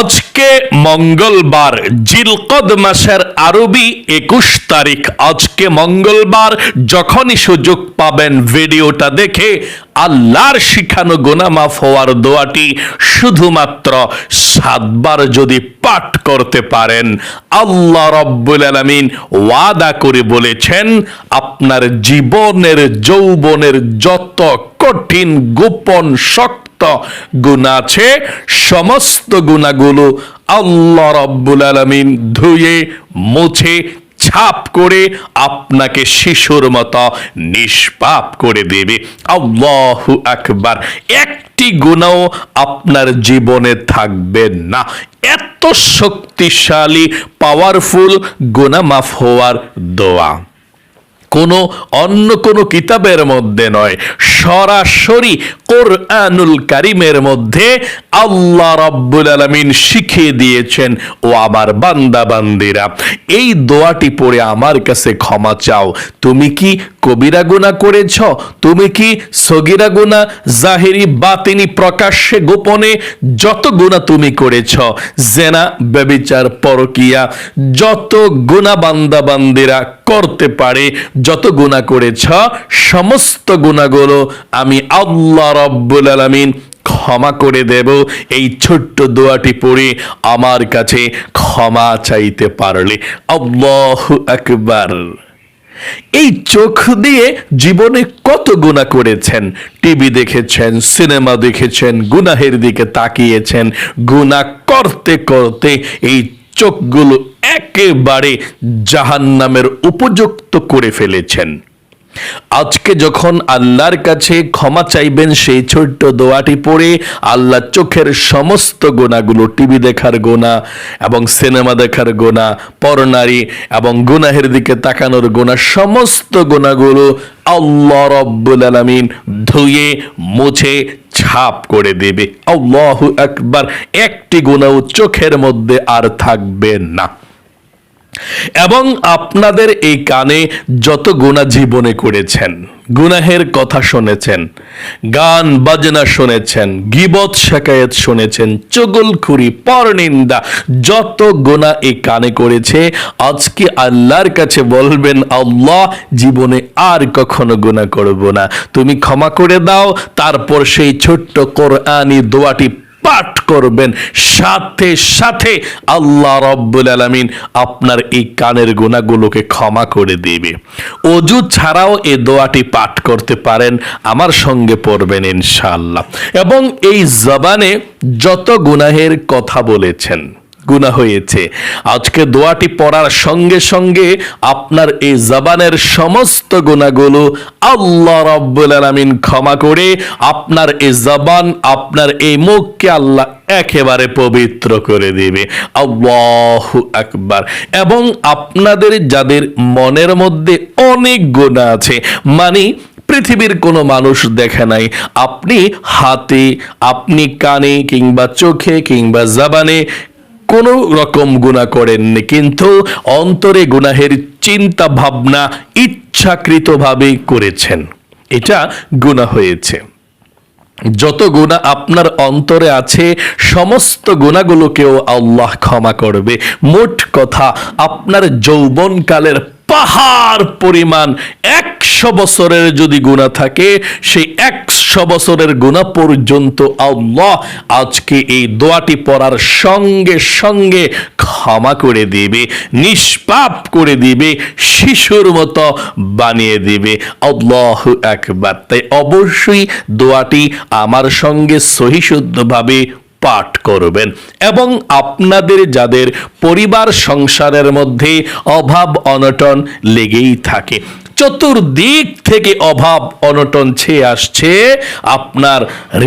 আজকে মঙ্গলবার, জিলকদ মাসের আরবি একুশ তারিখ। আজকে মঙ্গলবার, যখনই সুযোগ পাবেন ভিডিওটা দেখে আল্লাহর শিখানো গোনা মাফ হওয়ার দোয়াটি শুধুমাত্র সাতবার যদি পাঠ করতে পারেন। আল্লাহ রব্বুল আলমিন ওয়াদা করে বলেছেন, আপনার জীবনের, যৌবনের যত কঠিন, গোপন, শক্ত গুণা আছে, সমস্ত গুণাগুলো আল্লাহ রব্বুল আলমিন ধুয়ে, মুছে, ছাপ করে আপনাকে শিশুর মতো নিষ্পাপ করে দেবে। আল্লাহু আকবার। একটি গুণাও আপনার জীবনে থাকবে না। এত শক্তিশালী পাওয়ারফুল গুণা মাফ হওয়ার দোয়া। কোনো অন্য কোনো কিতাবের মধ্যে নয়। সরাসরি কোরআনুল কারিমের মধ্যে আল্লাহ রাব্বুল আলমিন শিখিয়ে দিয়েছেন, ও আমার বান্দাবান্দিরা, এই দোয়াটি পড়ে আমার কাছে ক্ষমা চাও। তুমি কি কবিরা গুনাহ করেছ? তুমি কি সগিরা গুনাহ জাহিরি বাতিনি প্রকাশ্যে গোপনে যত গুনাহ তুমি করেছ। জেনা, ব্যবিচার, পরকিয়া, যত গুনাহ বান্দা বান্দিরা করতে পারে, যত গুণা করেছ, সমস্ত গুণাগুলো আমি আল্লাহ রব্বুল আলামিন ক্ষমা করে দেব। এই ছোট্ট দোয়াটি পড়ে আমার কাছে ক্ষমা চাইতে পারলে। আল্লাহ আকবার। এই চোখ দিয়ে জীবনে কত গুণা করেছেন? টিভি দেখেছেন, সিনেমা দেখেছেন, গুনাহের দিকে তাকিয়েছেন। গুণা করতে করতে এই চোখগুলো একেবারে জাহান নামের উপযুক্ত করে ফেলেছেন। আজকে যখন আল্লাহর কাছে ক্ষমা চাইবেন, সেই ছোট্ট দোয়াটি পড়ে আল্লাহ চোখের সমস্ত গোনাগুলো টিভি দেখার গোনা এবং সিনেমা দেখার গোনা, পরনারী এবং গুনাহের দিকে তাকানোর গোনা, সমস্ত গোনাগুলো আল্লাহ রব্বুল আলামিন ধুয়ে, মুছে, ছাপ করে দেবে। আল্লাহু আকবার, একটি গুণাও চোখের মধ্যে আর থাকবে না। এবং আপনাদের এই কানে যত গুণা জীবনে করেছেন, গুনাহের কথা শুনেছেন, গান, বাজনা শুনেছেন, গিবত শেখায়ত শুনেছেন চগলখুরি পরনিন্দা, যত গুণা এই কানে করেছে আজকে আল্লাহর কাছে বলবেন, আল্লাহ, জীবনে আর কখনো গুণা করব না। তুমি ক্ষমা করে দাও, তারপর সেই ছোট্ট কোরআনি দোয়াটি পাঠ করবেন। সাথে সাথে আল্লাহ রব্বুল আলমিন আপনার এই কানের গোনাগুলোকে ক্ষমা করে দেবে। অজু ছাড়াও এ দোয়াটি পাঠ করতে পারেন, আমার সঙ্গে পড়বেন ইনশাল্লাহ এবং এই জবানে যত গুনাহের কথা বলেছেন গুনাহ হয়েছে। আজকে দোয়াটি পড়ার সঙ্গে সঙ্গে আপনার এই জবানের সমস্ত গুণাগুলো আল্লাহ রব্বুল আলামিন ক্ষমা করে, আপনার এই জবান, আপনার এই মুখকে আল্লাহ একেবারে পবিত্র করে দিবে। আল্লাহু আকবার। এবং আপনাদের যাদের মনের মধ্যে অনেক গুণা আছে মানে পৃথিবীর কোনো মানুষ দেখে নাই, আপনি হাতে, আপনি কানে কিংবা চোখে কিংবা জবানে কোনো রকম গুণা করেননি। কিন্তু অন্তরে গুনাহের চিন্তা ভাবনা ইচ্ছাকৃতভাবে করেছেন। এটা গুণা হয়েছে। যত গুণা আপনার অন্তরে আছে, সমস্ত গুণাগুলোকেও আল্লাহ ক্ষমা করবে। মোট কথা, আপনার যৌবনকালের পাহাড় পরিমাণ একশো বছরের যদি গুণা থাকে, সেই একশো বছরের গুণা পর্যন্ত আল্লাহ আজকে এই দোয়াটি পড়ার সঙ্গে সঙ্গে ক্ষমা করে দিবে, নিষ্পাপ করে দিবে, শিশুর মতো বানিয়ে দিবে। আল্লাহ একবার। তাই অবশ্যই দোয়াটি আমার সঙ্গে সহিশুদ্ধভাবে পাঠ করবেন। এবং আপনাদের যাদের পরিবার সংসারের মধ্যে অভাব অনটন লেগেই থাকে চতুর্দিক থেকে অভাব অনটন ছেয়ে আসছে। আপনার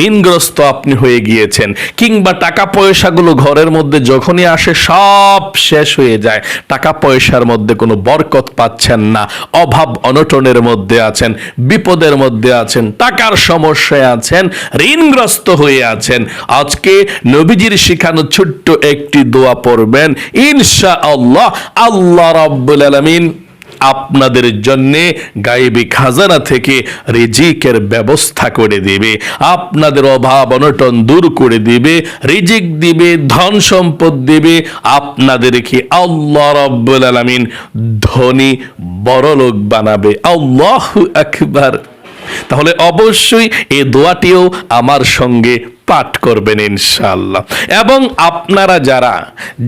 ঋণগ্রস্ত আপনি হয়ে গিয়েছেন। কিংবা টাকা পয়সাগুলো ঘরের মধ্যে যখনই আসে, সব শেষ হয়ে যায়। টাকা পয়সার মধ্যে কোনো বরকত পাচ্ছেন না। অভাব অনটনের মধ্যে আছেন, বিপদের মধ্যে আছেন, টাকার সমস্যায় আছেন, ঋণগ্রস্ত হয়ে আছেন। আজকে নবীজির শিখানো ছোট্ট একটি দোয়া পড়বেন ইনশা আল্লাহ আল্লাহ রাব্বুল আলামিন আপনাদের জন্যে গায়েবী খাজানা থেকে রিজিকের ব্যবস্থা করে দিবে। আপনাদের অভাব অনটন দূর করে দিবে, রিজিক দিবে, ধন সম্পদ দিবে। আপনাদেরকে আল্লাহ রব্বুল আলমিন ধনী বড়লোক বানাবে? আল্লাহ আকবার। তাহলে অবশ্যই এ দোয়াটিও আমার সঙ্গে পাঠ করবেন ইনশাআল্লাহ। এবং আপনারা যারা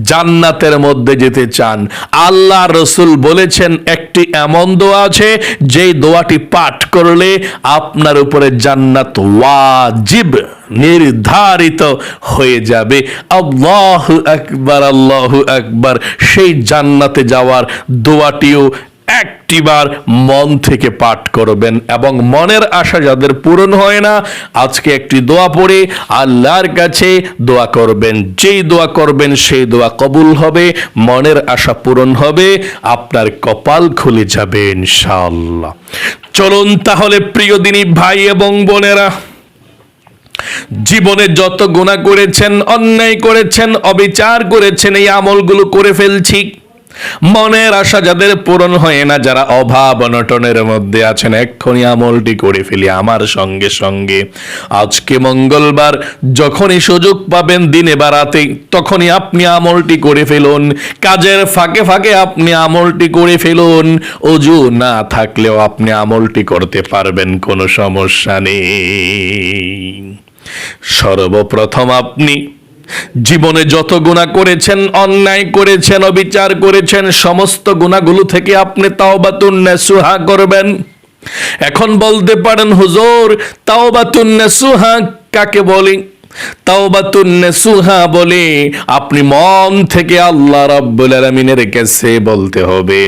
জান্নাতের মধ্যে যেতে চান, আল্লাহ রসুল বলেছেন, একটি এমন দোয়া আছে, যেই দোয়াটি পাঠ করলে আপনার উপরে জান্নাত ওয়াজিব, নির্ধারিত হয়ে যাবে। আল্লাহ আকবার আল্লাহ আকবার। সেই জান্নাতে যাওয়ার দোয়াটিও একটিবার মন থেকে পাঠ করবেন এবং মনের আশা যাদের পূরণ হয় না, আজকে একটি দোয়া পড়ে আল্লাহর কাছে দোয়া করবেন। যেই দোয়া করবেন, সেই দোয়া কবুল হবে, মনের আশা পূরণ হবে, আপনার কপাল খুলে যাবে ইনশাআল্লাহ। চলুন তাহলে প্রিয় দিনী ভাই এবং বোনেরা, জীবনে যত গুণা করেছেন, অন্যায় করেছেন, অবিচার করেছেন, এই আমলগুলো করে ফেলছি। মনের আশা যাদের পূরণ হয় না, যারা অভাব অনটনের মধ্যে আছেন, এক্ষুনি আমলটি করে ফেলি আমার সঙ্গে সঙ্গে। আজকে মঙ্গলবার, যখনই সুযোগ পাবেন দিনে বা রাতে, তখনই আপনি আমলটি করে ফেলুন। কাজের ফাঁকে ফাঁকে আপনি আমলটি করে ফেলুন। অজু না থাকলেও আপনি আমলটি করতে পারবেন, কোনো সমস্যা নেই। সর্বপ্রথম আপনি জীবনে যত গুণা করেছেন, অন্যায় করেছেন, অবিচার করেছেন, সমস্ত গুণাগুলো থেকে আপনি তাওবাতুন নেসুহা করবেন। এখন বলতে পারেন, হুজুর, তাওবাতুন নেসুহা কাকে বলি? নেসুহা বলে, আপনি মন থেকে আল্লাহ রাব্বুল কাছে বলতে হবে,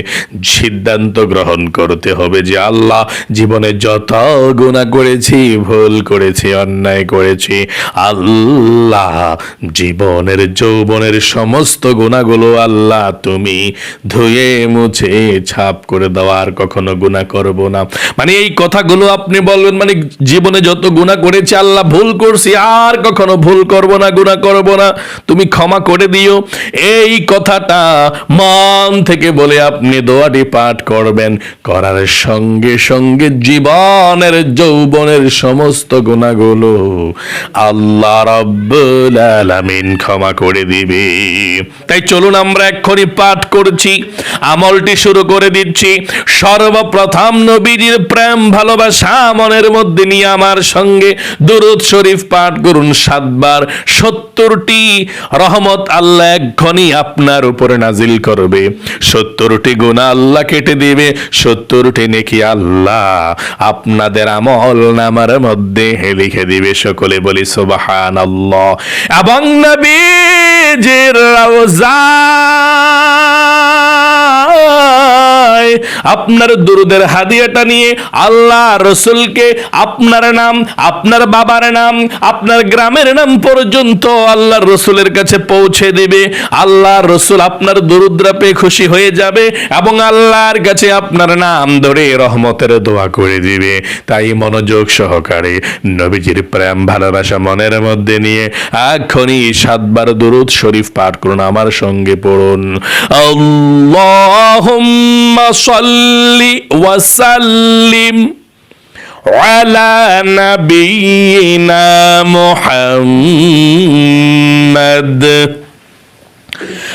সিদ্ধান্ত গ্রহণ করতে হবে যে আল্লাহ জীবনে যত গুনাহ করেছি, ভুল করেছি, অন্যায় করেছি, আল্লাহ জীবনের, যৌবনের সমস্ত গুণাগুলো আল্লাহ তুমি ধুয়ে, মুছে, ছাপ করে দাও, আর কখনো গুনাহ করব না। মানে এই কথাগুলো আপনি বলবেন মানে জীবনে যত গুনাহ করেছি, আল্লাহ ভুল করছি, আর ভুল করব না, গুনাহ করব না, তুমি ক্ষমা করে দিও। এই কথাটা মন থেকে বলে আপনি দোয়াটি পাঠ করবেন। করার সঙ্গে সঙ্গে জীবনের, যৌবনের সমস্ত গুণাগুলো আল্লাহ রাব্বুল আলামিন ক্ষমা করে দিবে। তাই চলুন আমরা এক্ষুনি পাঠ করছি, আমলটি শুরু করে দিচ্ছি। সর্বপ্রথম নবীজির প্রেম, ভালোবাসা, মনের মধ্যে নিয়ে আমার সঙ্গে দুরুদ শরীফ পাঠ করুন। সাতবার সত্তরটি রহমত আল্লাহ এক্ষণি আপনার উপরে নাজিল করবে। সত্তরটি গুণা আল্লাহ কেটে দিবে, সত্তরটি নেকি আল্লাহ আপনাদের আমল নামার মধ্যে লিখে দিবে। সকলে বলি সুবাহান আল্লাহ এবং নবীজির আপনার দুরুদের হাদিয়াটা নিয়ে আল্লাহ রসুলকে আপনার নাম, আপনার বাবার নাম, আপনার গ্রামের নাম পর্যন্ত আল্লাহ রসুলের কাছে পৌঁছে দেবে। আল্লাহ রসুল আপনার দুরুদ্রা পেয়ে খুশি হয়ে যাবে এবং আল্লাহর কাছে আপনার নাম ধরে রহমতের দোয়া করে দিবে। তাই মনোযোগ সহকারে নবীজির প্রেম, ভালোবাসা মনের মধ্যে নিয়ে এখনই সাতবার দুরুদ শরীফ পাঠ করুন। আমার সঙ্গে পড়ুন। আল্লাহুম্মা اللهم صل وسلم على نبينا محمد.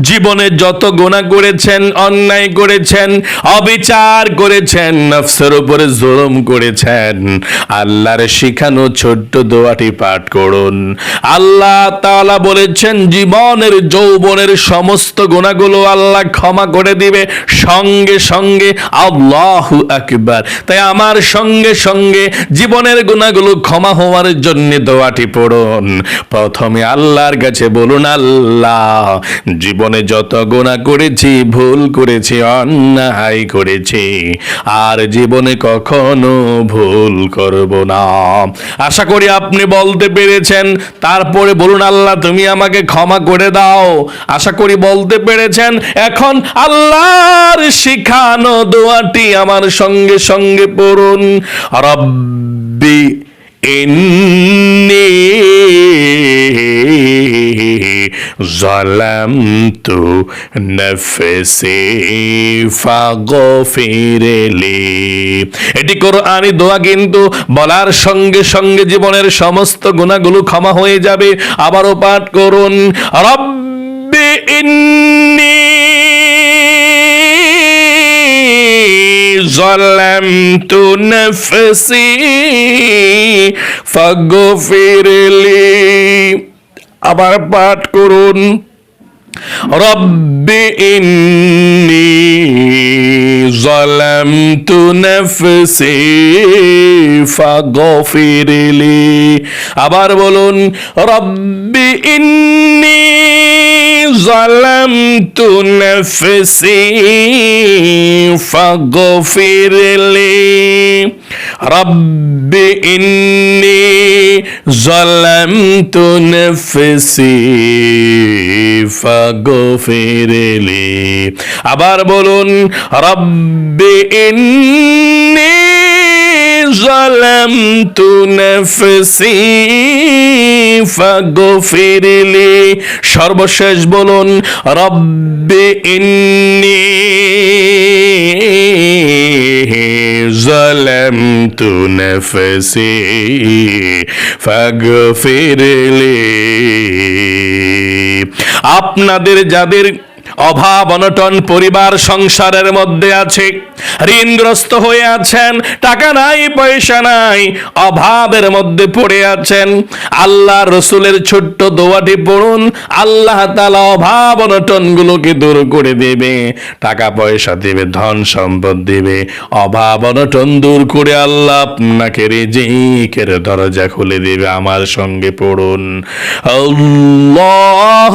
জীবনে যত গুনাহ করেছেন, অন্যায় করেছেন, অবিচার করেছেন, নফসের উপরে জুলুম করেছেন, আল্লাহর শিখানো ছোট্ট দোয়াটি পাঠ করুন। আল্লাহ তাআলা বলেছেন, জীবনের, যৌবনের সমস্ত গুণাগুলো আল্লাহ ক্ষমা করে দিবে। সঙ্গে সঙ্গে আল্লাহু আকবার। তাই আমার সঙ্গে সঙ্গে জীবনের গুণাগুলো ক্ষমা হওয়ার জন্য দোয়াটি পড়ুন। প্রথমে আল্লাহর কাছে বলুন, আল্লাহ। জীবনে যত গোনা করেছি, ভুল করেছি, অন্যায় করেছি, আর জীবনে কখনো ভুল করব না। আশা করি আপনি বলতে পেরেছেন। তারপরে বলুন, আল্লাহ, তুমি আমাকে ক্ষমা করে দাও। আশা করি বলতে পেরেছেন। এখন আল্লাহর শিখানো দোয়াটি আমার সঙ্গে সঙ্গে পড়ুন। রব্বি إني ظلمت نفسي فاغفر لي এটি কোরআনি দোয়া কিন্তু বলার সঙ্গে সঙ্গে জীবনের সমস্ত গুণাগুলো ক্ষমা হয়ে যাবে আবারও পাঠ করুন রব্বি ইন্নি ظلمت نفسي فاغفر لي আবার পাঠ করুন رب إني ظلمت نفسي فاغفر لي আবার বলুন رب إني ظلمت نفسي فاغفر لي رب إني ظلمت نفسي فاغفر ফিরেলি। আবার বলুন রব্বে ইন্নী ظلمت نفسي فاغفر لي সর্বশেষ বলুন রব্বি ইন্নি ظلمت نفسي فاغفر لي আপনাদের যাদের অভাব অনটন পরিবার সংসারের মধ্যে আছে। ঋণগ্রস্ত হয়ে আছেন, টাকা নাই, পয়সা নাই, অভাবের মধ্যে পড়ে আছেন। আল্লাহ রসুলের ছোট্ট দোয়াটি পড়ুন, আল্লাহ তালা অভাব অনটন গুলোকে দূর করে দেবে, টাকা পয়সা দেবে, ধন সম্পদ দেবে। অভাব অনটন দূর করে আল্লাহ আপনাকে রেজিকের দরজা খুলে দেবে, আমার সঙ্গে পড়ুন। আল্লাহ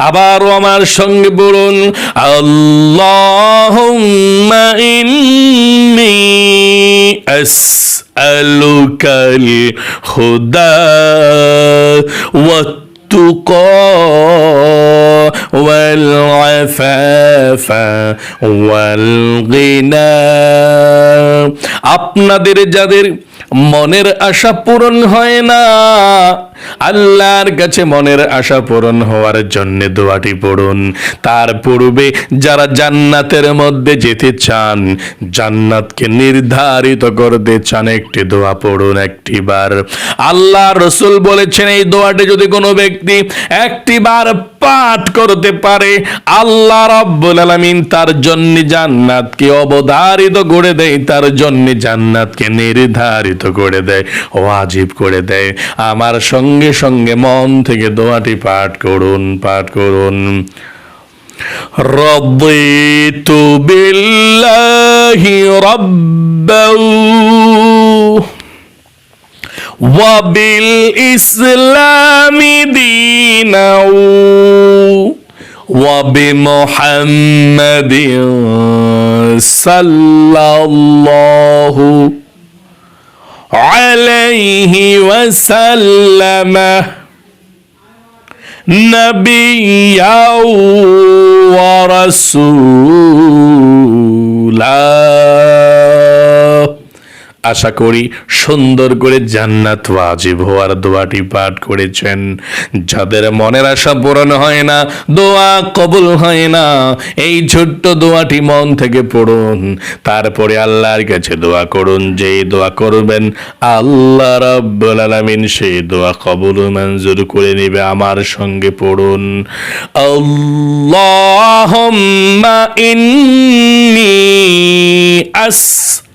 আবারও আমার সঙ্গে বলুন আল্লাহুম্মা ইন্নি আসআলুকাল হুদা والتقى والعفاف والغنى আপনাদের যাদের মনের আশা পূরণ হয় না আল্লাহর কাছে মনের আশা পূরণ হওয়ার জন্য দোয়াটি পড়ুন। তার পূর্বে যারা জান্নাতের মধ্যে যেতে চান, জান্নাতকে নির্ধারিত করতে চান, একটি দোয়া পড়ুন একটিবার। আল্লাহ রসুল বলেছেন, এই দোয়াটি যদি কোনো ব্যক্তি একটিবার পাঠ করতে পারে। আল্লাহ রাব্বুল আলামিন তার জন্য জান্নাতকে অবধারিত করে দেয়, তার জন্য জান্নাতকে নির্ধারিত করে দেয়, ওয়াজিব করে দেয়। আমার সঙ্গে সঙ্গে মন থেকে দোয়াটি পাঠ করুন পাঠ করুন। রদিতু বিল্লাহি রাব্বাউ وبالإسلام دينا وبمحمد صلى الله عليه وسلم نبيا ورسولا. আশা করি সুন্দর করে জান্নাত ওয়াজিব হওয়ার দোয়াটি পাঠ করেছেন। যাদের মনের আশা পূরণ হয় না, দোয়া কবুল হয় না, এই ছোট্ট দোয়াটি মন থেকে পড়ুন। তারপরে আল্লাহর কাছে দোয়া করুন, যে দোয়া করবেন, আল্লাহ রাব্বুল আলামিন সেই দোয়া কবুল মঞ্জুর করে নেবে আমার সঙ্গে পড়ুন। আল্লাহুম্মা ইন্নী আস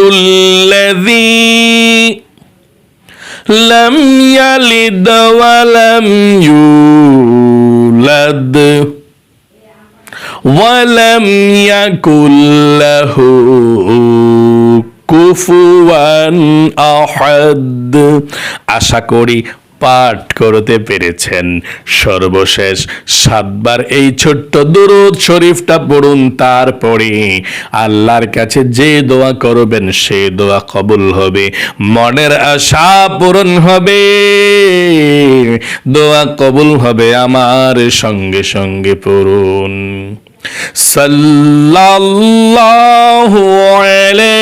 الذي لم يلد ولم يولد ولم يكن له কুফুয়ান আহাদ আশা করি পাঠ করতে পেরেছেন। সর্বশেষ সাতবার এই ছোট্ট দুরুদ শরীফটা পড়ুন তারপরে আল্লাহর কাছে যে দোয়া করবেন, সে দোয়া কবুল হবে। মনের আশা পূরণ হবে। দোয়া কবুল হবে আমার সঙ্গে সঙ্গে পড়ুন। সাল্লাল্লাহু আলাইহি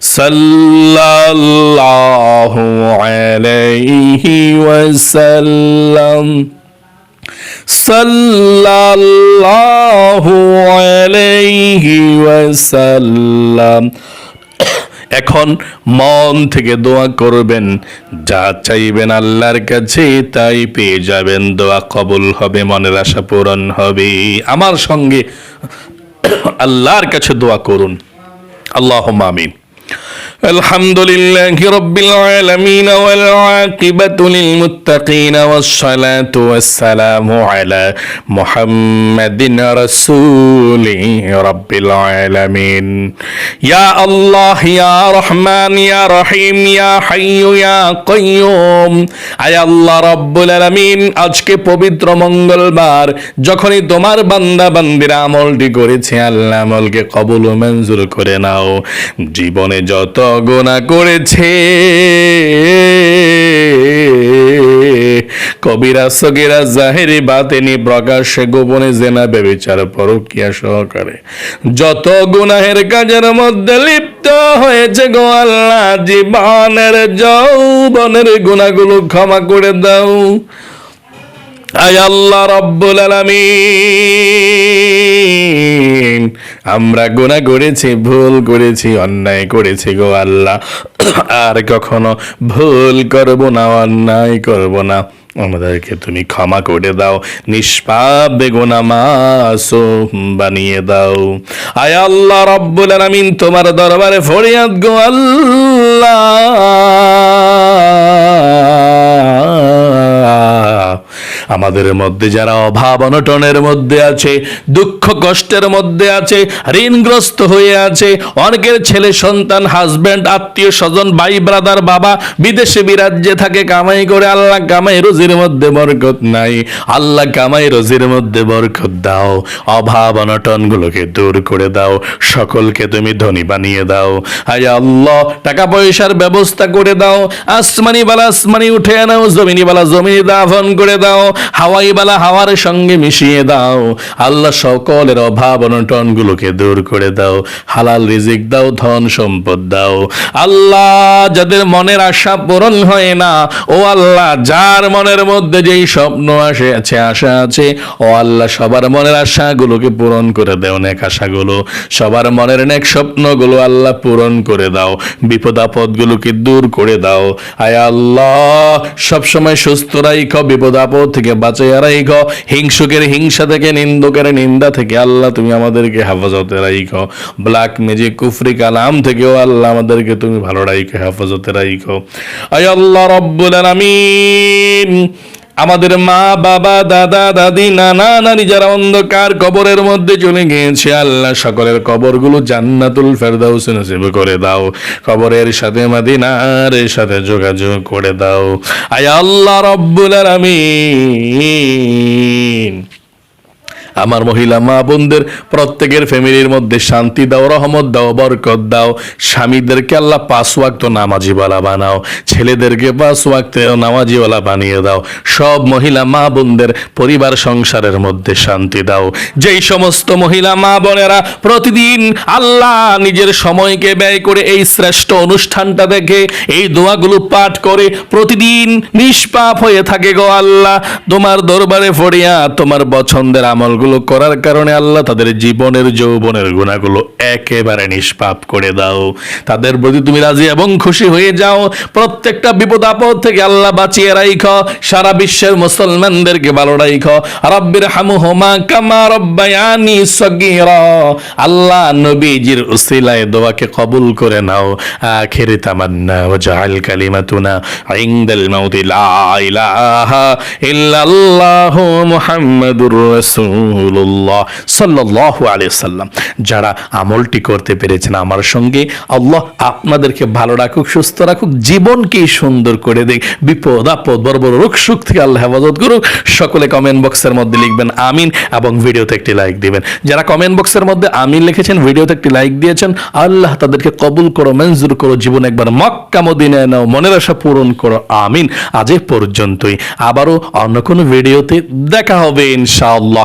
সাল্লাল্লাহু আলাইহি ওয়াসাল্লাম। সাল্লাল্লাহু আলাইহি ওয়াসাল্লাম। এখন মন থেকে দোয়া করবেন, যা চাইবেন আল্লাহর কাছে তাই পেয়ে যাবেন, দোয়া কবুল হবে, মনের আশা পূরণ হবে। আমার সঙ্গে আল্লাহর কাছে দোয়া করুন। আল্লাহ আমিন। الحمد لله رب العالمين والعاقبة للمتقين والصلاة والسلام على محمد رسول رب العالمين يا الله يا رحمن يا رحيم يا حي يا قيوم আয় আল্লাহ রব্বুল আলামিন আজকে পবিত্র মঙ্গলবার যখনই তোমার বান্দা বান্দিরা আমলটি করেছে আল্লাহ আমলকে কবুল ও মঞ্জুর করে নাও জীবনে যত গোনা করেছে। কবিরা সগিরা জাহেরি বাতেনি প্রকাশ্যে গোপনে জেনা বেবিচার পরকিয়া সহকারে। যত গুনাহের কাজের মধ্যে লিপ্ত হয়েছে গো আল্লাহ, জীবনের যৌবনের গুণাগুলো ক্ষমা করে দাও। আল্লাহ রব্বুল আলামিন। আমরা গুনাহ করেছি, ভুল করেছি, অন্যায় করেছি গো আল্লাহ। আর কখনো ভুল করব না, অন্যায় করব না। আমাদেরকে তুমি ক্ষমা করে দাও, নিষ্পাপ বেগুনা মাসুম বানিয়ে দাও। আয় আল্লাহ রব্বুল আলামিন, তোমার দরবারে ফরিয়াদ গো আল্লাহ। আমাদের মধ্যে যারা অভাব অনটনের মধ্যে আছে, দুঃখ কষ্টের মধ্যে আছে, ঋণগ্রস্ত হয়ে আছে, অনেকের ছেলে, সন্তান হাজব্যান্ড আত্মীয় স্বজন, ভাই ব্রাদার বাবা, বিদেশে বিরাজ্যে থাকে, কামাই করে আল্লাহ কামাই রোজির মধ্যে বরকত নাই। আল্লাহ কামাই রোজির মধ্যে বরকত দাও। অভাব অনটন গুলোকে দূর করে দাও। সকলকে তুমি ধনী বানিয়ে দাও। আয় আল্লাহ টাকা পয়সার ব্যবস্থা করে দাও। আসমানি বালা আসমানি উঠে নাও জমিনি বালা জমিনি দাফন করে দাও। হাওয়াই বালা হাওয়ার সঙ্গে মিশিয়ে দাও। আল্লাহ সকলের অভাব অনটন গুলোকে দূর করে দাও। হালাল রিজিক দাও, ধন সম্পদ দাও। আল্লাহ যাদের মনের আশা পূরণ হয় না, ও আল্লাহ যার মনের মধ্যে যেই স্বপ্ন আসে, আছে, আশা আছে, ও আল্লাহ সবার মনের আশাগুলোকে পূরণ করে দাও নেক আশাগুলো। সবার মনের নেক স্বপ্নগুলো আল্লাহ পূরণ করে দাও। বিপদ আপদগুলোকে দূর করে দাও। আয় আল্লাহ, সবসময় সুস্থ রাইখ, বিপদ আপদ থেকে বাঁচাইয়া রাইখ। হিংসুকের হিংসা থেকে, নিন্দুকের নিন্দা থেকে আল্লাহ তুমি আমাদেরকে হেফাজতে রাইখ। ব্ল্যাক মেজিক কুফরি কালাম থেকেও আল্লাহ আমাদেরকে তুমি ভালো রাইখো, হেফাজতে রাইখ। আয় আল্লাহ রব্বুল আলামিন। আমাদের মা, বাবা, দাদা, দাদি, নানা, নানি যারা অন্ধকার কবরের মধ্যে চলে গিয়েছে, আল্লাহ সকলের কবরগুলো জান্নাতুল ফেরদাউস নসিব করে দাও। কবরের সাথে মাদিনার সাথে যোগাযোগ করে দাও। আয় আল্লাহ রব্বুল আলামিন। আমার মহিলা মা বোনদের, প্রত্যেকের ফ্যামিলির মধ্যে শান্তি দাও, রহমত দাও, বরকত দাও। স্বামীদেরকে আল্লাহ পাঁচ ওয়াক্ত নামাজিওয়ালা বানাও। ছেলেদেরকে পাঁচ ওয়াক্ত নামাজিওয়ালা বানিয়ে দাও। সব মহিলা মা বোনদের পরিবার সংসারের মধ্যে শান্তি দাও। যেই সমস্ত মহিলা মা বোনেরা প্রতিদিন আল্লাহ নিজের সময়কে ব্যয় করে এই শ্রেষ্ঠ অনুষ্ঠানটা দেখে, এই দোয়াগুলো পাঠ করে প্রতিদিন নিষ্পাপ হয়ে থাকে গো আল্লাহ। তোমার দরবারে ফড়িয়া তোমার পছন্দের আমলগুলো করার কারণে আল্লাহ তাদের জীবনের যৌবনের গুণাগুলো একেবারে নিষ্পাপ করে দাও। তাদের প্রতি তুমি রাজি এবং খুশি হয়ে যাও। প্রত্যেকটা বিপদ আপদ থেকে আল্লাহ বাঁচিয়ে রাইখ। সারা বিশ্বের মুসলমানদেরকে ভালো রাইখ। রব্বির হামুহুমা কামা রব্বায়ানি সগীরা। আল্লাহ নবীজির উসিলায় দোয়াকে কবুল করে নাও। আখির তামান্না ওয়াজআল কালিমাতুনা ইনদাল মাউতি লা ইলাহা ইল্লাল্লাহু মুহাম্মাদুর রাসূলুল্লাহ সাল্লাল্লাহু আলাইহি সাল্লাম। যারা আমলটি করতে পেরেছেন আমার সঙ্গে, আল্লাহ আপনাদেরকে ভালো রাখুক, সুস্থ রাখুক জীবনকে সুন্দর করে দেখ বিপদ, আপদ, বড় বড় রোগ, সুখ থেকে আল্লাহ হেফাজত করুক। সকলে কমেন্ট বক্সের মধ্যে লিখবেন আমিন এবং ভিডিওতে একটি লাইক দিবেন। যারা কমেন্ট বক্সের মধ্যে আমিন লিখেছেন, ভিডিওতে একটি লাইক দিয়েছেন, আল্লাহ তাদেরকে কবুল করো, মঞ্জুর করো, জীবন একবার মক্কা, মদিনায় নাও, মনের আশা পূরণ করো, আমিন। আজ পর্যন্তই। আবারও অন্য কোনো ভিডিওতে দেখা হবে ইনশাআল্লাহ।